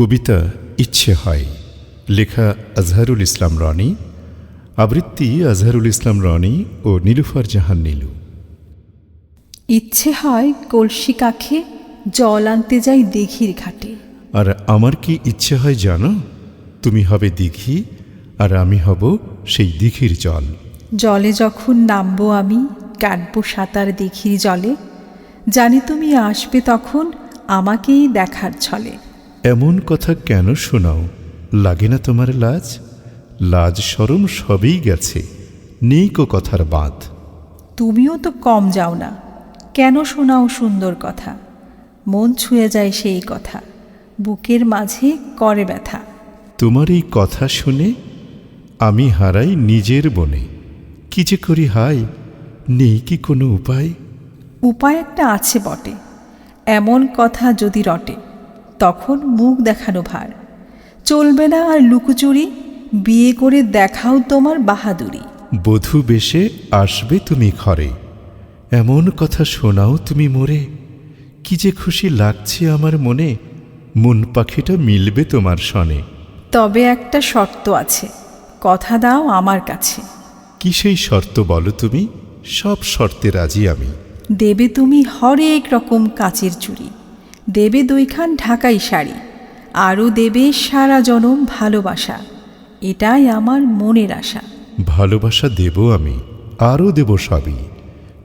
কবিতা ইচ্ছে হয়। লেখা আজহারুল ইসলাম রনি আবৃত্তি আজহারুল ইসলাম রনি ও নীলুফার জাহান নীলু। ইচ্ছে হয় কলসি কাখে জল আনতে যাই দিঘির ঘাটে। আর আমার কি ইচ্ছে হয় জানো? তুমি হবে দিঘি আর আমি হব সেই দিঘির জল। জলে যখন নামবো আমি কাটবো সাঁতার দিঘির জলে। জানি তুমি আসবে তখন আমাকেই দেখার ছলে। এমন কথা কেন শোনাও? লাগে না তোমার লাজ? লাজ সরম সবই গেছে নেই কো কথার বাঁধ। তুমিও তো কম যাও না কেন শোনাও সুন্দর কথা? মন ছুঁয়ে যায় সেই কথা বুকের মাঝে করে ব্যথা। তোমার এই কথা শুনে আমি হারাই নিজের বনে। কি যে করি হাই নেই কি কোনো উপায়? উপায় একটা আছে বটে এমন কথা যদি রটে তখন মুখ দেখানো ভার। চলবে না আর লুকোচুরি বিয়ে করে দেখাও তোমার বাহাদুরি। বধূ বেশে আসবে তুমি ঘরে এমন কথা শোনাও তুমি মোরে। কি যে খুশি লাগছে আমার মনে মন পাখিটা মিলবে তোমার সনে। তবে একটা শর্ত আছে কথা দাও আমার কাছে। কি সেই শর্ত বলো তুমি? সব শর্তে রাজি আমি। দেবে তুমি হরেক রকম কাচের চুড়ি দেবে দুইখান ঢাকাই শাড়ি আরও দেবে সারা জনম ভালোবাসা। এটাই আমার মনের আশা। ভালোবাসা দেব আমি আরও দেব সবই।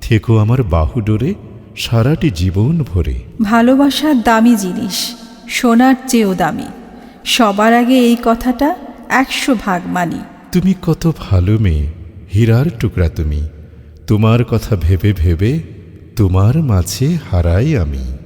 থেকো আমার বাহু ডোরে সারাটি জীবন ভরে। ভালোবাসা দামি জিনিস সোনার চেয়েও দামি। সবার আগে এই কথাটা একশো ভাগ মানি। তুমি কত ভালো মেয়ে হীরার টুকরা তুমি। তোমার কথা ভেবে ভেবে তোমার মাঝে হারাই আমি।